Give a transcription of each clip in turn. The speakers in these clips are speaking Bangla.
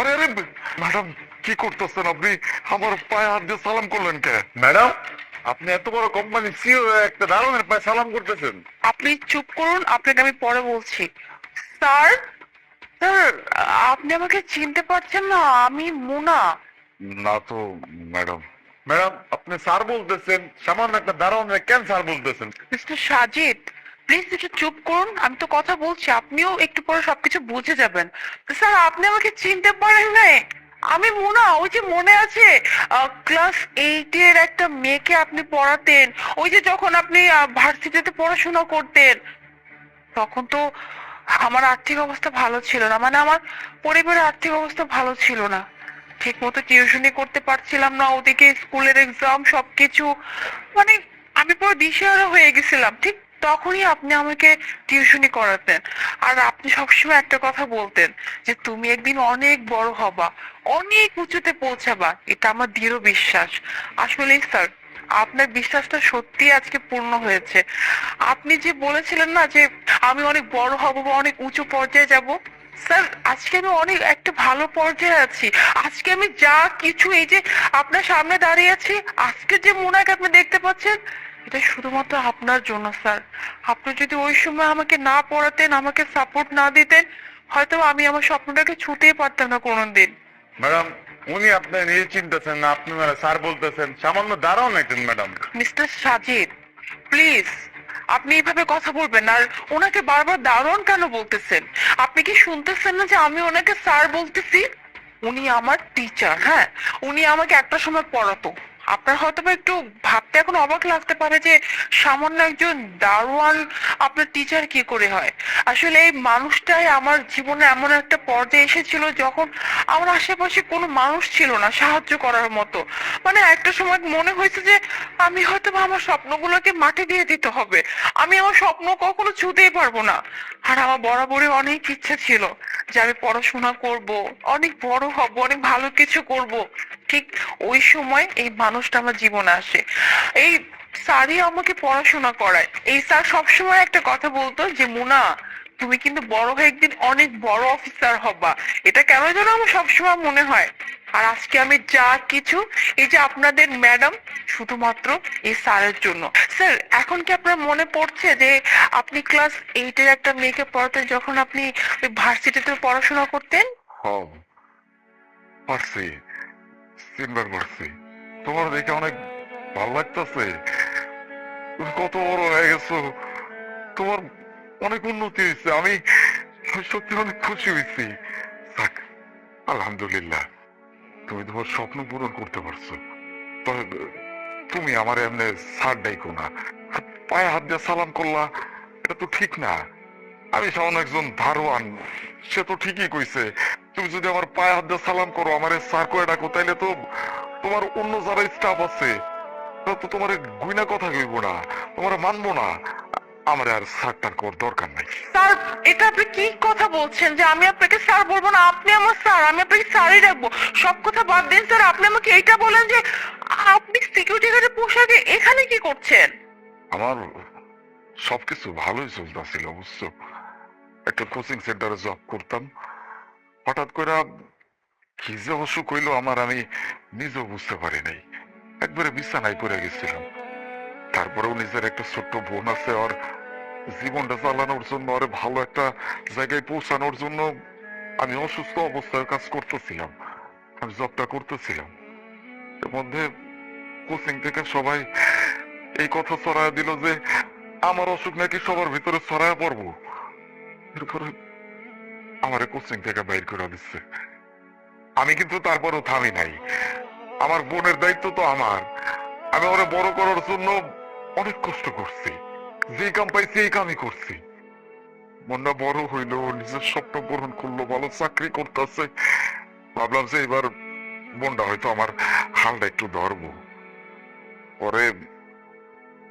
আরে আরে ম্যাডাম কি করতেছেন আপনি? আমার পায়ে হাত দিয়ে সালাম করলেন কে? ম্যাডাম আপনি এত বড় কোম্পানি সিও একটা দারুণের পায়ে সালাম করতেছেন। আপনি চুপ করুন আপনাকে আমি পরে বলছি। স্যার স্যার আপনি আমাকে চিনতে পারছেন না আমি মুনা। না তো ম্যাডাম। ম্যাডাম আপনি স্যার বলতেছেন সামান্য একটা দারুণের কেন স্যার বলতেছেন। মিস্টার সাজিদ প্লিজ একটু চুপ করুন, আমি তো কথা বলছি, আপনিও একটু পরে সবকিছু বুঝে যাবেন। স্যার, আপনি আমাকে চিনতে পারেন নাই? আমি মোনা, ওই যে মনে আছে ক্লাস এইট এর একটা মেয়েকে আপনি পড়াতেন, ওই যে যখন আপনি ভার্সিটিতে পড়াশোনা করতেন, তখন তো আমার আর্থিক অবস্থা ভালো ছিল না মানে আমার পরিবারের আর্থিক অবস্থা ভালো ছিল না। ঠিক মতো টিউশনি করতে পারছিলাম না, ওদিকে স্কুলের এক্সাম সবকিছু মানে আমি পুরো দিশেহারা হয়ে গেছিলাম, ঠিক তখনই আপনি আমাকে টিউশনি করাতেন। আর আপনি সবসময় একটা কথা বলতেন যে, তুমি একদিন অনেক বড় হবা, অনেক উঁচুতে পৌঁছাবা। এটা আমার দৃঢ় বিশ্বাস। আসলে স্যার, আপনার বিশ্বাসটা সত্যি আজকে পূর্ণ হয়েছে। আপনি যে বলেছিলেন না যে, আমি অনেক বড় হব বা অনেক উঁচু পর্যায়ে যাব? স্যার, আজকে আমি অনেক, একটা ভালো পর্যায়ে আছি। আজকে আমি যা কিছু এই যে আপনার সামনে দাঁড়িয়ে আছি আজকে যে মোনাকে আপনি দেখতে পাচ্ছেন এটা শুধুমাত্র আপনার জন্য স্যার। আপনি যদি ওই সময় আমাকে না পড়াতেন আমাকে সাপোর্ট না দিতেন হয়তো আমি আমার স্বপ্নটাকে ছুতেই পারতাম না কোনোদিন। ম্যাডাম উনি আপনি নিজে চিনতেছেন না আপনি মানে স্যার বলতেছেন। সামান্য দারুণ একজন ম্যাডাম। মিস্টার সাজিদ প্লিজ আপনি এইভাবে কথা বলবেন আর ওনাকে বারবার দারুণ কেন বলতেছেন? আপনি কি শুনতেছেন না যে আমি ওনাকে স্যার বলতেছি? উনি আমার টিচার হ্যাঁ? উনি আমাকে একটা সময় পড়াতো। আপনার হয়তো বা একটু ভাবতে এখন অবাক লাগতে পারে যে সামান্য একজন দারোয়ান আপনার টিচার কি করে হয়। আসলে এই মানুষটাই আমার জীবনে এমন একটা পর্যায়ে এসেছিল যখন আমার আশেপাশে কোনো মানুষ ছিল না সাহায্য করার মতো। মানে একটা সময় মনে হয়েছে যে আমি হয়তো আমার স্বপ্নগুলোকে মাটি দিয়ে দিতে হবে। আমি আমার স্বপ্ন কখনো ছুতেই পারব না। আর আমার বরাবরই অনেক ইচ্ছা ছিল যে আমি পড়াশোনা করব, অনেক বড় হব, অনেক ভালো কিছু করব। ঠিক ওই সময় এই মানুষটা আমার জীবনে আসে। এই স্যারই আমাকে পড়াশোনা করায়। এই স্যার সবসময় একটা কথা বলতো যে, মুনা, তুমি কিন্তু বড় হয়ে একদিন অনেক বড় অফিসার হবা। এটা কেন যেন আমার সবসময় মনে হয়। আর আজকে আমি যা কিছু, এই যে আপনাদের ম্যাডাম শুধুমাত্র এই স্যারের জন্য। স্যার, এখন কি আপনার মনে পড়ছে যে, আপনি ক্লাস এইটের একটা মেয়েকে পড়াতেন যখন আপনি ওই ভার্সিটিতে পড়াশোনা করতেন? হ পারছি চিনবার পারছি তোমার দেখে অনেক ভালো লাগতেছে। কত বড় হয়ে গেছো। তোমার অনেক উন্নতি হয়েছে। আমি সত্যি অনেক খুশি হয়েছি। থাক, আলহামদুলিল্লাহ। তুমি তোমার স্বপ্ন পূরণ করতে পারছ। তবে তুমি আমার এমনি সার ডাইকো না। পায়ে হাত দিয়ে সালাম করলা, এটা তো ঠিক না। আমি সামান্য একজন ধারোয়ান সে তো ঠিকই কইছে। তুমি যদি আমার পায়ে হাত দিয়ে সালাম করো আমার স্যার করে ডাকো তাইলে তো তোমার অন্য যারা স্টাফ আছে তারা তো তোমার গুইনা কথা কইব না তোমার মানবো না। আমার আর স্যার টার দরকার নাই। স্যার এটা আপনি কি কথা বলছেন যে আমি আপনাকে স্যার বলব না? আপনি আমার স্যার আমি আপনাকে স্যারই রাখব সব কথা বাদ দিন স্যার আপনি আমাকে এইটা বলেন যে আপনি সিকিউরিটি গার্ডের পোশাকে এখানে কি করছেন? আমার সবকিছু ভালোই চলতেছিল বুঝছ? একটা কোচিং সেন্টারে জব করতাম। হঠাৎ করে কি যে অসুখ হইল আমার আমি নিজেও বুঝতে পারি নাই। একবারে বিছানায় পড়ে গেছিলাম। তারপরেও নিজের একটা ছোট্ট বোন আছে আর জীবনটা চালানোর জন্য আর ভালো একটা জায়গায় পৌঁছানোর জন্য আমি অসুস্থ অবস্থায় কাজ করতেছিলাম, আমি জবটা করতেছিলাম। এর মধ্যে কোচিং থেকে সবাই এই কথা ছড়ায় দিল যে, আমার অসুখ নাকি সবার ভিতরে ছড়ায় পড়ব? এরপরে আমার কোচিং থেকে বাইর করে দিচ্ছে। আমি কিন্তু তারপরও থামি নাই। আমার বোনের দায়িত্ব তো আমার। আমি ওরা বড় করার জন্য অনেক কষ্ট করছি। যে কাম পাইছি এই কামই করছি। মনটা বড় হইল, নিজের স্বপ্ন পূরণ করল, ভালো চাকরি করতেছে। ভাবলাম যে এবার বোনটা হয়তো আমার হালটা একটু ধরবো। পরে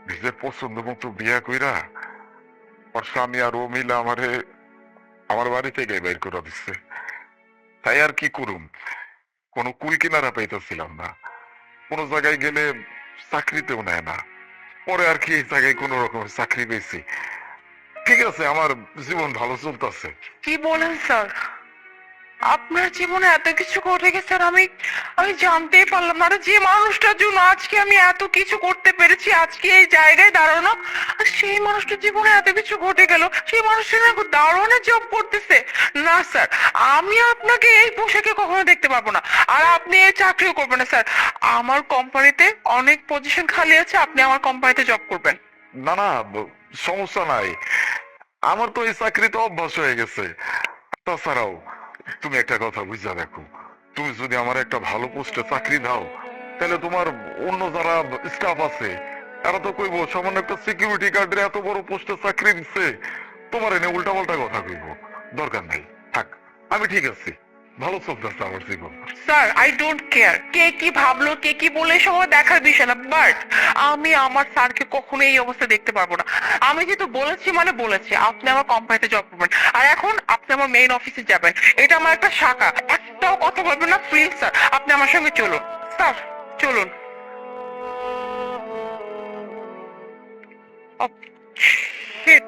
নিজের পছন্দ মতো বিয়া কইরা, ওর স্বামী আর ও মিলে আমারে আমার বাড়ি থেকে বের করে দিচ্ছে। তাই আর কি করুম? কোনো কুল কিনারা পাইতেছিলাম না। কোনো জায়গায় গেলে চাকরিতেও নেয় না। পরে আর কি এই জায়গায় কোনো রকম চাকরি পেয়েছি। ঠিক আছে, আমার জীবন ভালো চলতেছে। কি বলেন স্যার? আপনার জীবনে এত কিছু ঘটে গেছে আর আমি আমি জানতেই পারলাম না। যে মানুষটার জন্য আজকে আমি এত কিছু করতে পেরেছি, আজকে এই জায়গায় দাঁড়ানো, আর সেই মানুষটার জীবনে এত কিছু ঘটে গেল, সেই মানুষটা না দারুণ জব করতেছে। না স্যার আমি আপনাকে এই পোশাকে কখনো দেখতে পারব না। আর আপনি এই চাকরিও করবেন না স্যার আমার কোম্পানিতে অনেক পজিশন খালি আছে, আপনি আমার কোম্পানিতে জব করবেন। না না সমস্যা নাই। আমার তো এই চাকরিতে অভ্যাস হয়ে গেছে। তাছাড়াও তুমি একটা কথা বুঝা দেখো। তুমি যদি আমার একটা ভালো পোস্টে চাকরি দাও, তাহলে তোমার অন্য যারা স্টাফ আছে, তারা তো কইবো, সামান্য একটা সিকিউরিটি গার্ডের এত বড় পোস্টে চাকরি দিচ্ছে তোমার এনে উল্টা পাল্টা কথা কইব। দরকার নাই। থাক, আমি ঠিক আছি। ভালো চলতেছে আমার জীবন। স্যার আই ডোন্ট কেয়ার কে কি ভাবলো কে কি বলে সবাই দেখার বিষয় না। বাট আমি আমার স্যারকে কখনো এই অবস্থা দেখতে পারব না। আমি যেহেতু বলেছি মানে বলেছি আপনি আমার কোম্পানিতে জব করবেন। আর এখন আপনি আমার মেইন অফিসে যাবেন। এটা আমার একটা শাখা। একটাও কথা বলবেন না প্লিজ স্যার আপনি আমার সঙ্গে চলুন। স্যার চলুন। Oh, shit.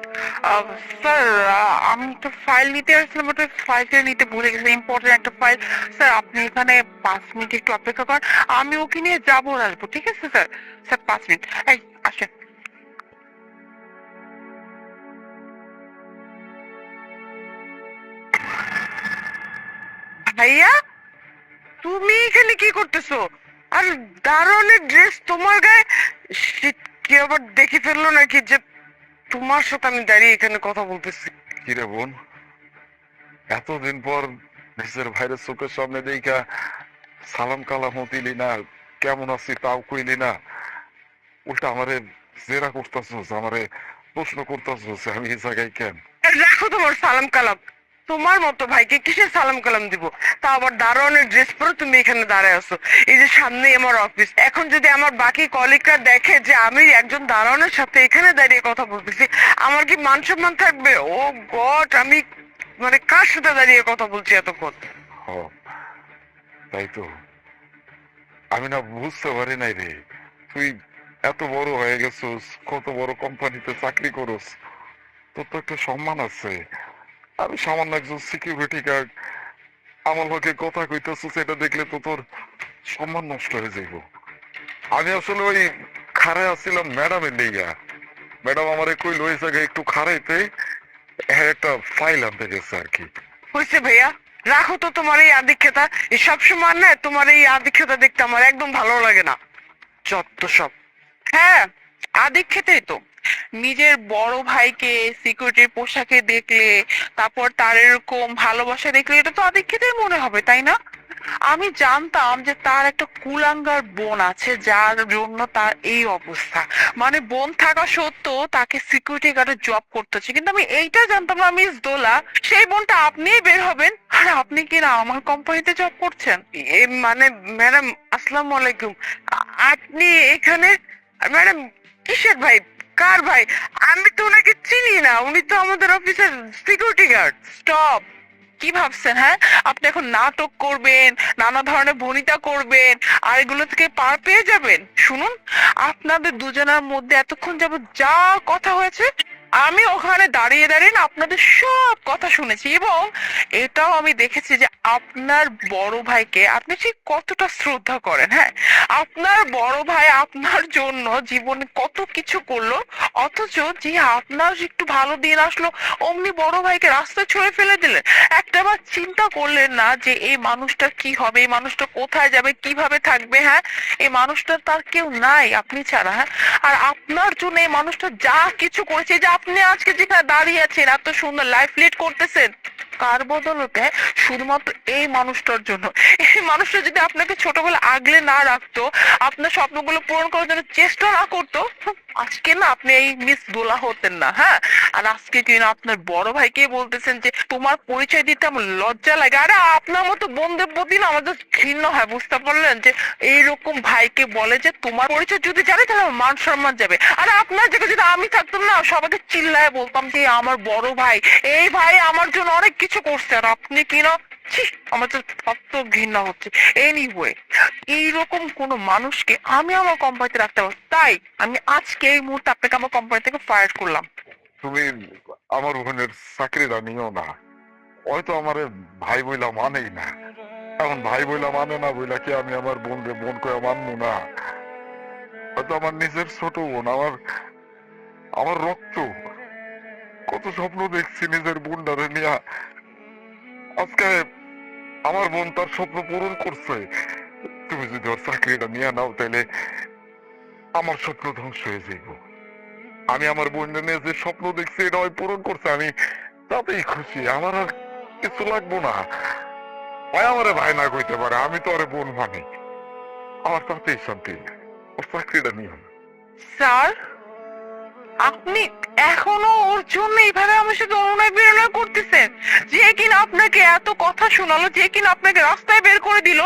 স্যার আমি একটা ফাইল নিতে আসছিলাম ওটা ফাইলটা নিতে ভুলে গেছি ইম্পর্টেন্ট একটা ফাইল স্যার আপনি এখানে পাঁচ মিনিট একটু অপেক্ষা করেন, আমি ওকে নিয়ে যাব আসব ঠিক আছে স্যার স্যার পাঁচ মিনিট এই, আসেন। ভাইয়া, তুমি এখানে কি করতেছো? আর দারুণের ড্রেস তোমার গায়ে। কি আবার দেখে ফেলল নাকি যে তোমার সাথে আমি দাঁড়িয়ে এখানে কথা বলতেছি। কিরে বোন? এতদিন পর নিজের ভাইরের চোখের সামনে দেখা সালাম কালাম দিলি না কেমন আছি তাও কইলি না। উল্টা আমারে জেরা করতেছ আমারে প্রশ্ন করতেছ আমি এই জায়গায় কেন? রাখো তোমার সালাম কালাম। তোমার মতো ভাইকে কিসের সালাম কালাম দিব? তা আবার দারোয়ানের ড্রেস পরে, তুমি এখানে দাঁড়ায় আছো। এই যে সামনেই আমার অফিস এখন যদি আমার বাকি কলিগরা দেখে যে আমি একজন দারোয়ানের সাথে এখানে দাঁড়িয়ে কথা বলতেছি, আমার কি মান সম্মান থাকবে? ও গড, আমি মানে কার সাথে দাঁড়িয়ে কথা বলছি এতক্ষণ? তাই তো। আমি না বুঝতে পারি নাই রে। তুই এত বড় হয়ে গেছিস, কত বড় কোম্পানিতে চাকরি করস। তোর তো একটা সম্মান আছে। আমি সামান্য একজন সিকিউরিটি গার্ড আমার লোকে কথা কইতেছিস এটা দেখলে তো তোর সম্মান নষ্ট হয়ে যাইব। আমি আসলে ওই খারে আসছিলাম ম্যাডামের দিকে ম্যাডাম আমারে কই লই জায়গায় একটু খারাইতে হ্যাঁ একটা ফাইল আনতে গেছে আর কি। হয়েছে ভাইয়া, রাখো তো তোমার এই এই সব সময় না, তোমার এই আধিক্যতা দেখতে আমার একদম ভালো লাগে না। যত সব। হ্যাঁ আধিক্যতাই তো। নিজের বড় ভাইকে সিকিউরিটির পোশাকে দেখলে, তারপর তার এরকম ভালোবাসা দেখলে, এটা তো আধিক্যতাই মনে হবে, তাই না? আমি জানতাম যে তার একটা কুলাঙ্গার বোন আছে, যার জন্য তার এই অবস্থা। মানে বোন থাকা সত্ত্বেও তাকে সিকিউরিটি গার্ডের জব করতে হচ্ছে। কিন্তু আমি এইটা জানতাম না মিস দোলা। সেই বোনটা আপনিই বের হবেন। আর আপনি কি না আমার কোম্পানিতে জব করছেন? মানে ম্যাডাম আসসালামু আলাইকুম। আপনি এখানে ম্যাডাম কিসের ভাই? কার ভাই? আমি তো ওনাকে চিনি না। উনি তো আমাদের অফিসের সিকিউরিটি গার্ড স্টপ কি ভাবছেন হ্যাঁ? আপনি এখন নাটক করবেন, নানা ধরনের ভনিতা করবেন, আর এগুলো থেকে পার পেয়ে যাবেন। শুনুন, আপনাদের দুজনের মধ্যে এতক্ষণ যাবত যা কথা হয়েছে আমি ওখানে দাঁড়িয়ে দাঁড়িয়ে আপনাদের সব কথা শুনেছি এবং এটাও আমি দেখেছি যে আপনার বড় ভাইকে আপনি ঠিক কতটা শ্রদ্ধা করেন হ্যাঁ? আপনার বড় ভাই আপনার জন্য জীবনে কত কিছু করল, অথচ যে আপনার একটু ভালো দিন আসলো, অমনি বড় ভাইকে রাস্তায় ছুঁড়ে ফেলে দিলেন। একটাবার চিন্তা করলেন না যে এই মানুষটা কি হবে, এই মানুষটা কোথায় যাবে, কীভাবে থাকবে হ্যাঁ? এই মানুষটা তার কেউ নাই, আপনি ছাড়া হ্যাঁ? আর আপনার জন্য এই মানুষটা যা কিছু করেছে যে আপনি আজকে যেখানে দাঁড়িয়ে আছেন এত সুন্দর লাইফ লিড করতেছেন। কার বদলতে শুধুমাত্র এই মানুষটার জন্য? এই মানুষটা যদি আপনাকে ছোটবেলা আগলে না রাখতো, আপনার স্বপ্নগুলো পূরণ করার জন্য চেষ্টা না করতো, আজকে না আপনি এই মিস দোলা হতেন না হ্যাঁ? আর আজকে কিনা আপনার বড় ভাইকে বলতেছেন যে, তোমার পরিচয় দিতে আমার লজ্জা লাগে। আরে আপনার মতো বন্ধুর প্রতি না আমাদের ঘৃণ্য হয়, বুঝতে পারলেন? যে এইরকম ভাইকে বলে যে, তোমার পরিচয় যদি জানে, তাহলে আমার মান সম্মান যাবে। আর আপনার জায়গায় যদি আমি থাকতাম না, সবাইকে চিল্লায় বলতাম যে, আমার বড় ভাই, এই ভাই আমার জন্য অনেক কিছু করছে আর আপনি কিনা তো ঘৃণা হচ্ছে। এনিওয়ে এইরকম কোন মানুষকে আমি আমার কোম্পানিতে রাখতে পারব তাই আমি আজকে এই মুহূর্তে আপনাকে আমার কোম্পানি থেকে ফায়ার করলাম। তুমি আমার বোনের নিও না। হয়তো আমার ভাই বইলা মানেই না। এখন ভাই বইলা মানে না বইলা কি আমি আমার বোন বোন মানবো না? হয়তো আমার নিজের ছোট বোন, আমার আমার রক্ত। কত স্বপ্ন দেখছি নিজের বোনটারে নিয়ে আজকে আমার বোন তার স্বপ্ন পূরণ করছে। তুমি যদি ওর চাকরিটা নিয়ে নাও, তাহলে আমার স্বপ্ন ধ্বংস হয়ে যাইব। আমি আমার বোনটা নিয়ে যে স্বপ্ন দেখছি, এটা ওই পূরণ করছে, আমি তাতেই খুশি। আমার আর কিছু লাগবো না। ভাই, আমারে ভাই না কইতে পারে, আমি তো আরে বোন মানি। আমার তাতেই শান্তি। ওর চাকরিটা নিয়ে স্যার? আপনি এখনও ওর জন্য এইভাবে আমার সাথে অনুনয় বিনয় করতেছেন? যে কিনা আপনাকে এত কথা শোনালো, যে কিনা আপনাকে রাস্তায় বের করে দিল,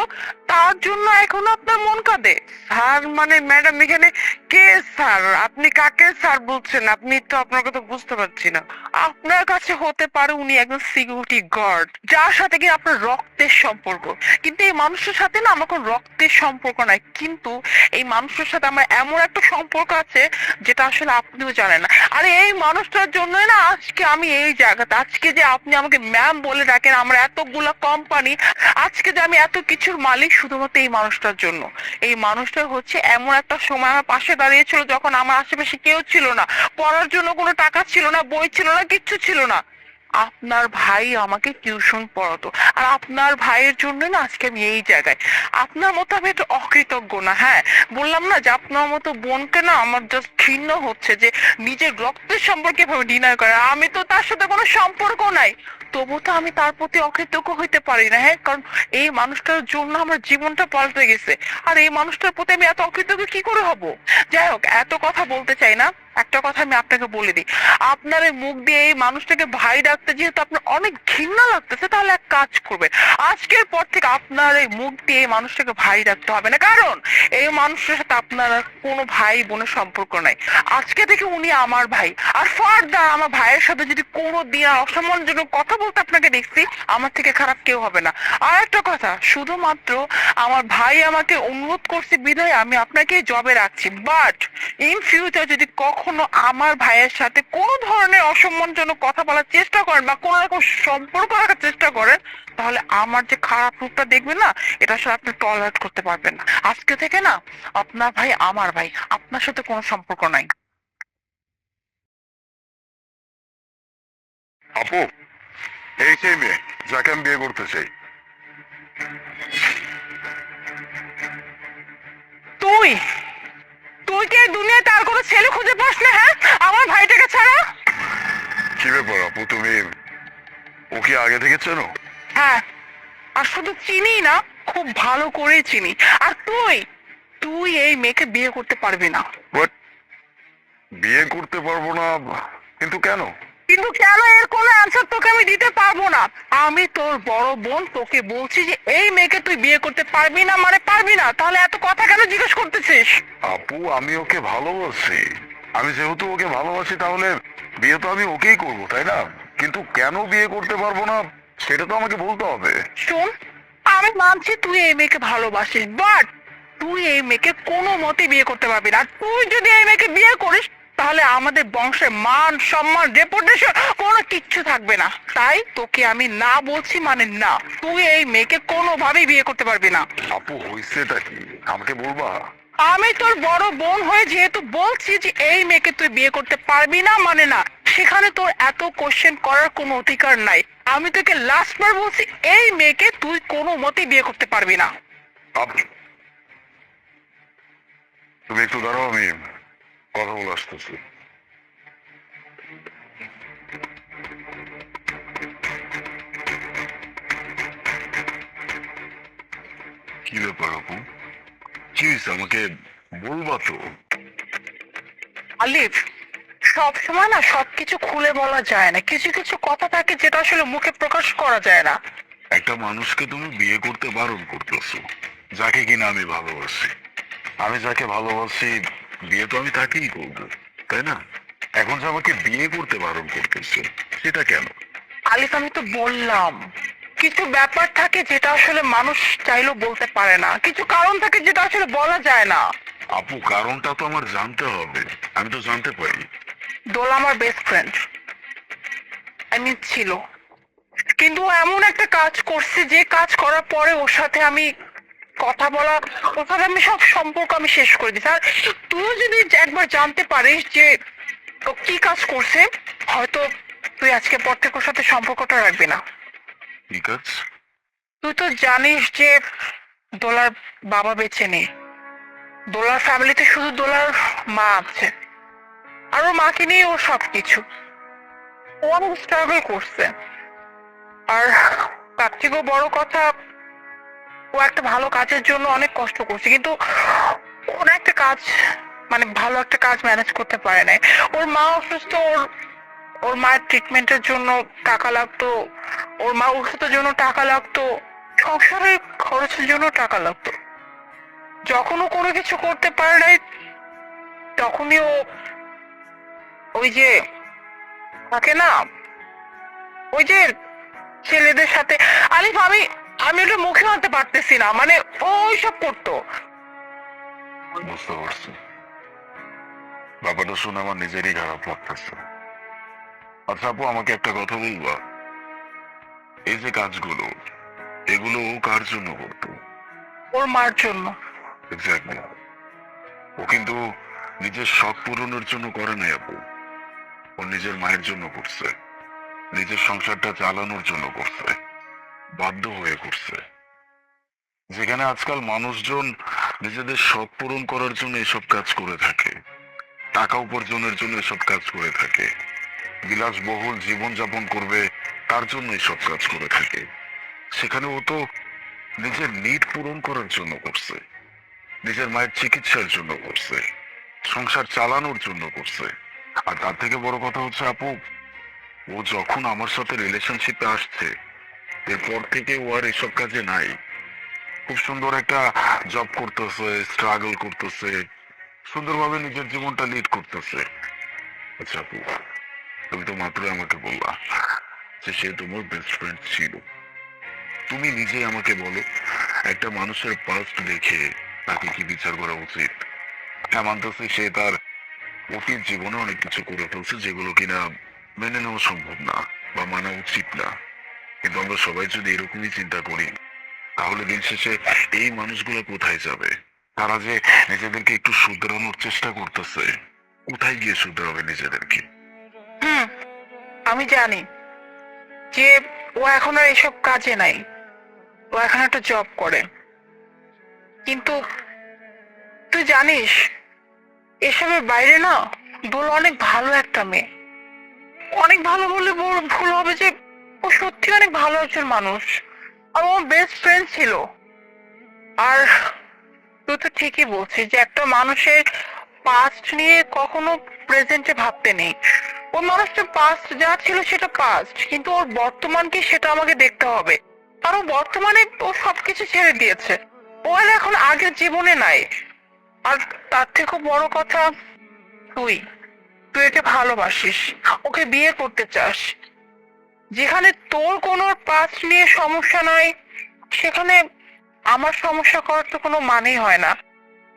তার জন্য এখনও আপনার মন কাঁদে। স্যার মানে ম্যাডাম, এখানে কে স্যার? আপনি কাকে স্যার বলছেন? আপনি তো আপনার কথা বুঝতে পারছি না। আপনার কাছে হতে পারে উনি একজন সিকিউরিটি গার্ড যার সাথে কি আপনার রক্তের সম্পর্ক? কিন্তু এই মানুষের সাথে না আমার কোনো রক্তের সম্পর্ক নাই। কিন্তু এই মানুষের সাথে আমার এমন একটা সম্পর্ক আছে, যেটা আসলে আপনিও জানেন। না আরে এই মানুষটার জন্য না আজকে আমি এই জায়গাতে। আজকে যে আপনি আমাকে ম্যাম বলে ডাকেন, আমরা এতগুলো কোম্পানি আজকে যে আমি এত কিছুর মালিক শুধুমাত্র এই মানুষটার জন্য। এই মানুষটা হচ্ছে এমন একটা সময় আমার পাশে দাঁড়িয়েছিল যখন আমার আশেপাশে কেউ ছিল না। পড়ার জন্য কোনো টাকা ছিল না, বই ছিল না, কিচ্ছু ছিল না। আপনার ভাই আমাকে টিউশন পড়াতো। আর আপনার ভাইয়ের জন্য না আজকে আমি এই জায়গায়। আপনার মতো আমি একটু অকৃতজ্ঞ না হ্যাঁ? বললাম না যে আপনার মতো বোনকে না আমার জাস্ট ঘৃণ্য হচ্ছে যে নিজের রক্তের সম্পর্কে এভাবে ডিনার করে। আমি তো তার সাথে কোনো সম্পর্ক নাই। তবু তো আমি তার প্রতি অকৃতজ্ঞ হইতে পারি না হ্যাঁ? কারণ এই মানুষটার জন্য আমার জীবনটা পাল্টে গেছে। আর এই মানুষটার প্রতি আমি এত অকৃতজ্ঞ কি করে হব? যাই হোক, এত কথা বলতে চাই না। একটা কথা আমি আপনাকে বলে দিই। আপনার এই মুখ দিয়ে এই মানুষটাকে ভাই ডাকতে যেহেতু আপনার অনেক ঘৃণা লাগতেছে, তাহলে এক কাজ করবে। আজকের পর থেকে আপনার এই মুখ দিয়ে এই মানুষটাকে ভাই ডাকতে হবে না। কারণ এই মানুষটার সাথে আপনার কোনো ভাই বোনের সম্পর্ক নাই। আজকে থেকে উনি আমার ভাই। আর ফার্দার আমার ভাইয়ের সাথে যদি কোনো দিন অসম্মানজনক কথা বলতে আপনাকে দেখছি, আমার থেকে খারাপ কেউ হবে না। আর একটা কথা, শুধুমাত্র আমার ভাই আমাকে অনুরোধ করছে বিধায় আমি আপনাকে জবে রাখছি। বাট ইন ফিউচার যদি কখনো আমার ভাইয়ের সাথে কোনো ধরনের অসম্মানজনক কথা বলার চেষ্টা করেন বা কোনো রকম সম্পর্ক রাখার চেষ্টা করেন তাহলে আমার যে খারাপ রূপটা দেখবেন না এটা আসলে আপনি টলারেট করতে পারবেন না। আজকে থেকে না আপনার ভাই আমার ভাই আপনার সাথে কোনো সম্পর্ক নাই। আপু এই সেই মেয়ে যাকে আমি বিয়ে করতে চাই। তুই? এই দুনিয়াতে আর কোনো ছেলে খুঁজে পাস না হ্যাঁ? আমার ভাইটাকে ছাড়া। কি ব্যাপার আপু তুমি ওকে আগে থেকে চেনো? হ্যাঁ আর শুধু চিনি না খুব ভালো করে চিনি। আর তুই তুই এই মেয়েকে বিয়ে করতে পারবি না। বাট বিয়ে করতে পারব না কিন্তু কেন? কিন্তু কেন এর কোনো অ্যান্সার তোকে আমি দিতে পারব না? আমি তোর বড় বোন তোকে বলছি যে এই মেয়েকে তুই বিয়ে করতে পারবি না মানে পারবি না। তাহলে এত কথা কেন জিজ্ঞেস করতেছিস? আপু আমি ওকে ভালোবাসি। আমি যেহেতু ওকে ভালোবাসি তাহলে বিয়ে তো আমি ওকেই করব তাই না? কিন্তু কেন বিয়ে করতে পারব না সেটা তো আমাকে বলতে হবে। শোন আমি মানছি তুই এই মেয়েকে ভালোবাসিস বাট তুই এই মেয়েকে কোনো মতে বিয়ে করতে পারবি না। তুই যদি এই মেয়েকে বিয়ে করিস তাহলে আমাদের বংশের মান সম্মান রেপুটেশন কোনো কিচ্ছু থাকবে না। তাই তোকে আমি না বলছি মানে না। তুই এই মেয়েকে কোনোভাবেই বিয়ে করতে পারবি না। আপু হয়েছেটা কি? আমাকে বলবা? আমি তোর বড় বোন হয়ে যেহেতু বলছি যে এই মেয়েকে তুই বিয়ে করতে পারবি না মানে না সেখানে তোর এত কোশ্চেন করার কোনো অধিকার নাই। আমি তোকে লাস্ট বার বলছি এই মেয়েকে তুই কোনো মতেই বিয়ে করতে পারবি না। আপু তুমি একটু দাঁড়াও আমি কথা বলে আসতেছি। কি ব্যাপার আপু? কি হয়েছে? আমাকে বলবা তো। আলিফ সব সময় না সবকিছু খুলে বলা যায় না। কিছু কিছু কথা থাকে যেটা আসলে মুখে প্রকাশ করা যায় না। একটা মানুষকে তুমি বিয়ে করতে বারণ করতেছো। যাকে কিনা আমি ভালোবাসি। আমি যাকে ভালোবাসি বিয়ে তো আমি তাকেই করব তাই না? এখন যে আমাকে বিয়ে করতে বারণ করতেছে সেটা কেন? আলিফ আমি তো বললাম কিছু ব্যাপার থাকে যেটা আসলে মানুষ চাইলেও বলতে পারে না। কিছু কারণ থাকে যেটা আসলে বলা যায় না। আপু কারণটা তো আমার জানতে হবে। আমি তো জানতে পারি। দোল আমার বেস্ট ফ্রেন্ড আই মিন ছিল। কিন্তু এমন একটা কাজ করছে যে কাজ করার পরে ওর সাথে আমি কথা বলা সাথে আমি সব সম্পর্ক আমি শেষ করে দিচ্ছি আর তুইও যদি একবার জানতে পারিস যে ও কি কাজ করছে হয়তো তুই আজকে পর থেকে ওর সাথে সম্পর্কটা রাখবি না। ঠিক আছে তুই তো জানিস যে দোলার বাবা বেঁচে নেই। দোলার ফ্যামিলিতে শুধু দোলার মা আছে। আর ওর মাকে নিয়ে ওর সবকিছু। ও অনেক স্ট্রাগল করছে। আর তার থেকেও বড় কথা ও একটা ভালো কাজের জন্য অনেক কষ্ট করছে, কিন্তু কোন একটা কাজ মানে ভালো একটা কাজ ম্যানেজ করতে পারে নাই। ওর মা অসুস্থ, ওর ওর মায়ের ট্রিটমেন্টের জন্য টাকা লাগতো, ওর মা ওষুধের জন্য টাকা লাগতো সংসারের খরচের জন্য টাকা লাগতো। যখন ও কোনো কিছু করতে পারে নাই, তখনই ও ওই যে থাকে না, ওই যে ছেলেদের সাথে আলিফ আমি আমি ওটা মুখে আনতে পারতেছি না মানে ও ওইসব করতো। বুঝতে পারছি। ব্যাপারটা শুনে আমার নিজেরই খারাপ লাগতেছে। আচ্ছা আপু আমাকে একটা কথা বলবা। এই যে কাজগুলো এগুলো ও কার জন্য করতো? ওর মার জন্য। এক্স্যাক্টলি ও কিন্তু নিজের শখ পূরণের জন্য করে নাই আপু। ও নিজের মায়ের জন্য করছে। নিজের সংসারটা চালানোর জন্য করছে। বাধ্য হয়ে করছে যেখানে আজকাল মানুষজন নিজেদের শখ পূরণ করার জন্য এসব কাজ করে থাকে, টাকা উপার্জনের জন্য এসব কাজ করে থাকে, বিলাসবহুল জীবনযাপন করবে তার জন্য এসব কাজ করে থাকে। সেখানে ও তো নিজের নিড পূরণ করার জন্য করছে, নিজের মায়ের চিকিৎসার জন্য করছে, সংসার চালানোর জন্য করছে। আর তার থেকে বড় কথা হচ্ছে আপু, ও যখন আমার সাথে রিলেশনশিপে আসছে এরপর থেকে ও আর এসব কাজে নাই। খুব সুন্দর একটা জব করতেছে স্ট্রাগল করতেছে, সুন্দরভাবে নিজের জীবনটা লিড করতেছে। আচ্ছা আপু, তুমি তো মাত্রই আমাকে বললা যে সে তোমার বেস্ট ফ্রেন্ড ছিল। তুমি নিজেই আমাকে বলো, একটা মানুষের পাস্ট দেখে তাকে কি বিচার করা উচিত? হ্যাঁ মানতেছে সে তার অতীত জীবনে অনেক কিছু করে ফেলছে যেগুলো কিনা মেনে নেওয়া সম্ভব না বা মানা উচিত না। কিন্তু আমরা সবাই যদি এরকমই চিন্তা করি, তাহলে দিন শেষে এই মানুষগুলো কোথায় যাবে? তারা যে নিজেদেরকে একটু শুধরানোর চেষ্টা করতেছে, কোথায় গিয়ে শুধরাবে নিজেদেরকে? হুম, আমি জানি যে ও এখন আর এসব কাজে নাই। ও এখন একটা জব করে। কিন্তু তুই জানিস, এসবের বাইরে না দোল অনেক ভালো একটা মেয়ে। অনেক ভালো বলে বল- ভুল হবে যে ও সত্যি অনেক ভালো একজন মানুষ। ও বেস্ট ফ্রেন্ড ছিল। আর তুই তো ঠিকই বলছিস যে একটা মানুষের পাস্ট নিয়ে কখনো প্রেজেন্টে ভাবতে নেই। ওই মানুষটা পাস্ট যা ছিল সেটা পাস্ট কিন্তু ওর বর্তমান কি সেটা আমাকে দেখতে হবে। ও বর্তমানে ও সবকিছু ছেড়ে দিয়েছে। ও আর এখন আগের জীবনে নাই। আর তার থেকেও বড় কথা তুই। তুই একে ভালোবাসিস। ওকে বিয়ে করতে চাস। যেখানে তোর কোনো পাস্ট নিয়ে সমস্যা নাই, সেখানে আমার সমস্যা করার তো কোনো মানেই হয় না।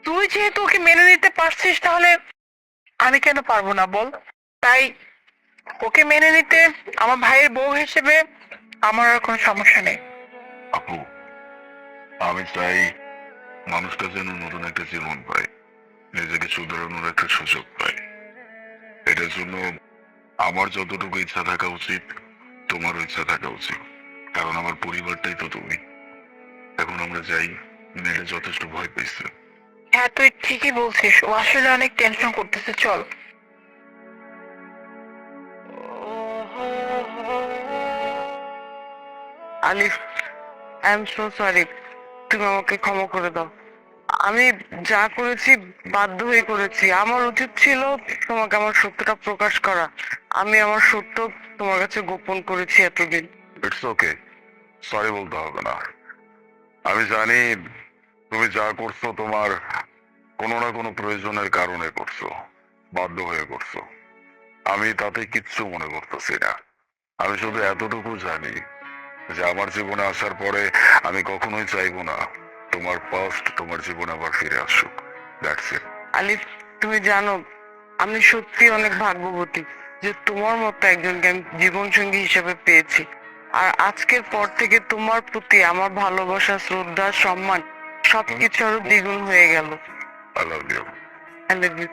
তুই যেহেতু ওকে মেনে নিতে পারছিস, তাহলে আমি কেন পারব না বল? তাই ওকে মেনে নিতে আমার ভাইয়ের বউ হিসেবে আমার আর কোনো সমস্যা নেই। আপু, আমি চাই মানুষটা যেন নতুন একটা জীবন পায়, নিজেকে শুধরানোর একটা সুযোগ পায়। এটার জন্য আমার যতটুকু ইচ্ছা থাকা উচিত তোমারও ইচ্ছা থাকা উচিত কারণ আমার পরিবারটাই তো তুমি। এখন আমরা যাই মেয়েটা যথেষ্ট ভয় পেয়েছে। হ্যাঁ তুই ঠিকই বলছিস। ও আসলে অনেক টেনশন করতেছে, চল। আলিফ আই এম সো সরি তুমি আমাকে ক্ষমা করে দাও। আমি যা করেছি, বাধ্য হয়ে করেছি। আমার উচিত ছিল তোমাকে আমার সত্যটা প্রকাশ করা। আমি আমার সত্য তোমার কাছে গোপন করেছি এতদিন। ইটস ওকে সরি বলতে হবে না। আমি জানি তুমি যা করছ তোমার কোনো না কোনো প্রয়োজনের কারণে করছ, বাধ্য হয়ে করছ। আমি তাতে কিচ্ছু মনে করতেছি না। আমি শুধু এতটুকু জানি যে আমার জীবনে আসার পরে আমি কখনোই চাইব না। তোমার পাস্ট তোমার জীবন আবার ফিরে আসুক। দ্যাটস ইট আলিফ তুমি জানো আমি সত্যি অনেক ভাগ্যবতী যে তোমার মতো একজনকে আমি জীবন সঙ্গী হিসেবে পেয়েছি। আর আজকের পর থেকে তোমার প্রতি আমার ভালোবাসা শ্রদ্ধা সম্মান সবকিছু আরও দ্বিগুণ হয়ে গেল। I love you I love you